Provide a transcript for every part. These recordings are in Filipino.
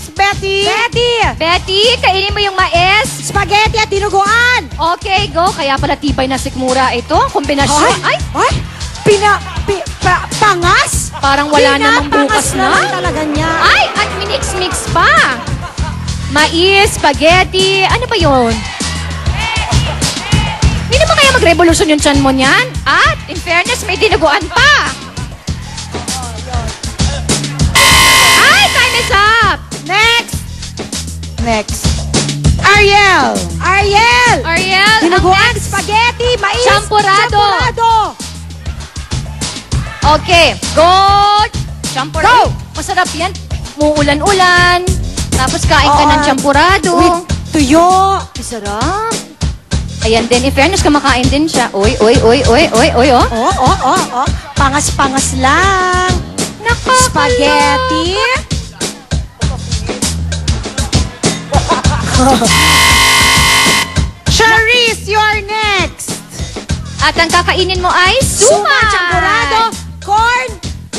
next, Betty. Betty! Betty, kainin mo yung mais. Spaghetti at dinuguan! Okay, go. Kaya pala tibay na sikmura ito. Kombinasyon. Ay, Ay! Pina... Pi, pa, pangas? parang wala namang bukas Pinapangas na. naman talaga niya. Ay, at minix-mix pa. Mais, spaghetti, ano ba yun? Hindi naman kaya mag-revolution yung chan mo niyan? At, in fairness, may dinuguan pa. Ay, time is up. Next! Ariel! Ariel! Ariel, ang Dinuguan, next. spaghetti, mais, Champurado. champurado. Okay, go! Champurado. Go! Masarap yan. Muulan-ulan. Tapos kain ka Oo. ng champurado. With tuyo. Masarap. Ayan din, in fairness, kumakain din siya. Uy, uy, uy, uy, uy, uy, oh. Oh, oh, oh, oh. Pangas-pangas lang. Nakakalok. Spaghetti. Charisse, you're next. At ang kakainin mo ay Suman, suman. champurado, corn,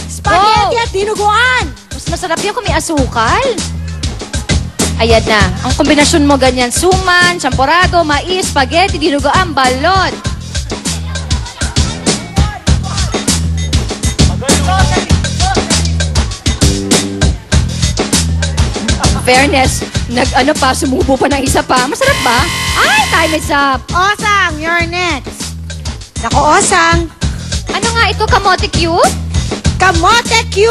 spaghetti Go. at dinuguan. Mas masarap yan kung may asukal. Ayan na. Ang kombinasyon mo ganyan, suman, champurado, mais, spaghetti, dinugaan, balot. Fairness, nag-ano pa, sumubo pa ng isa pa. Masarap ba? Ay, time is up. Osang, you're next. Nako, Osang. Ano nga ito, kamote cute? Kamote Q.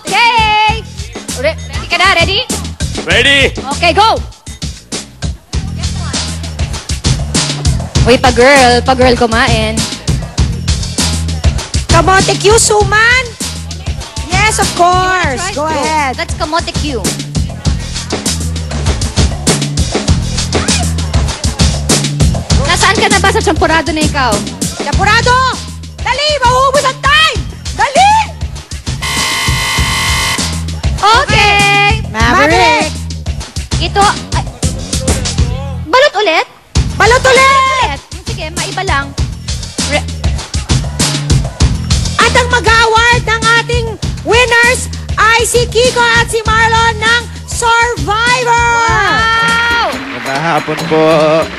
Okay! Re- ready ka na? Ready? Ready? Okay, go! Uy, pa-girl. Pa-girl kumain. Kamote Q, suman. Yes, of course. Go ahead. That's kamote Q. Nasaan ka na ba sa champurado na ikaw? Champurado! Dali, mauubos ang time! Dali! Okay! Maverick! Ito, ay, balot ulit? Balot ulit! Ulit. Sige, maiba lang. Re- At ang mag-award ng ating winners ay si Kiko at si Marlon ng Survivor! Hapon po.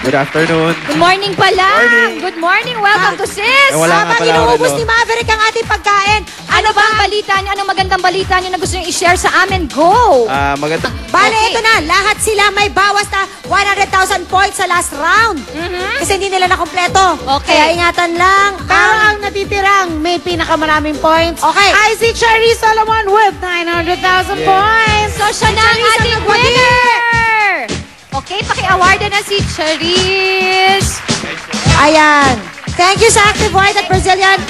Good afternoon. Good morning pa lang. Morning. Good morning. Welcome to Sis. Eh, wala nga Habang pala ako inuubos ni Maverick ang ating pagkain, Ano ba ang balita niyo? Anong magandang balita niyo na gusto niyo i-share sa amin? Go! Ah, maganda. Bale, Okay. ito na. Lahat sila may bawas na 100,000 points sa last round. Kasi hindi nila nakompleto. Okay. Kaya ingatan lang. Pero ang natitirang may pinakamaraming points Okay. ay si Cherry Solomon with 900,000 Yeah. points. So, siya na ang ating nagwagi. winner! Paki-awardan na si Charisse. Ayan. Thank you sa Active White at Brazilian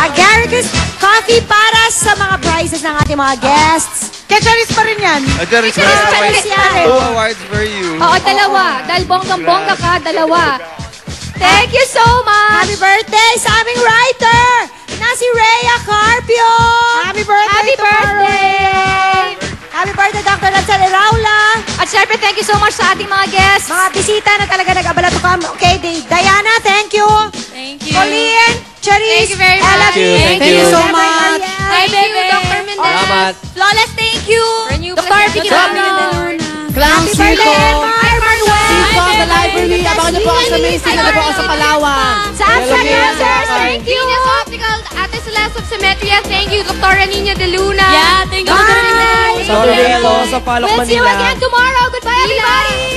Agaricus Coffee para sa mga prizes ng ating mga guests. Kaya Charis pa rin yan. Ah, Jerry, Richard, two Richard, awards- Richard. Two awards for you. Oo, dalawa. Dahil bonggang-bongga ka, dalawa. Thank you so much! Happy birthday sa aming writer na si Rhea Carpio. Happy birthday Happy tomorrow. birthday! Dr. Ransel Iraula. At syempre, thank you so much sa ating mga guests. Mga bisita na talaga nag-abala to come. Okay, Di- Diana, thank you. Thank you. Colleen, Cherise, Thank you very Ella much. Thank you, thank you so much. Hi, baby. Dr. Mendez. Salamat. Flawless, thank you. Dr. Vicky Clown Happy birthday, Chico! Emma Manuel. Chico sa library! Abangan niyo po ako sa Macy's! Ano po ako sa Palawan! Sa Astra Hello, Dancers, thank you. Venus Optical, Ate Celeste of Symmetria, thank you. Dr. Nina De Luna. Yeah, thank you. Bye. Sorry po sa Palok, Manila. We'll see you again tomorrow. Goodbye, everybody!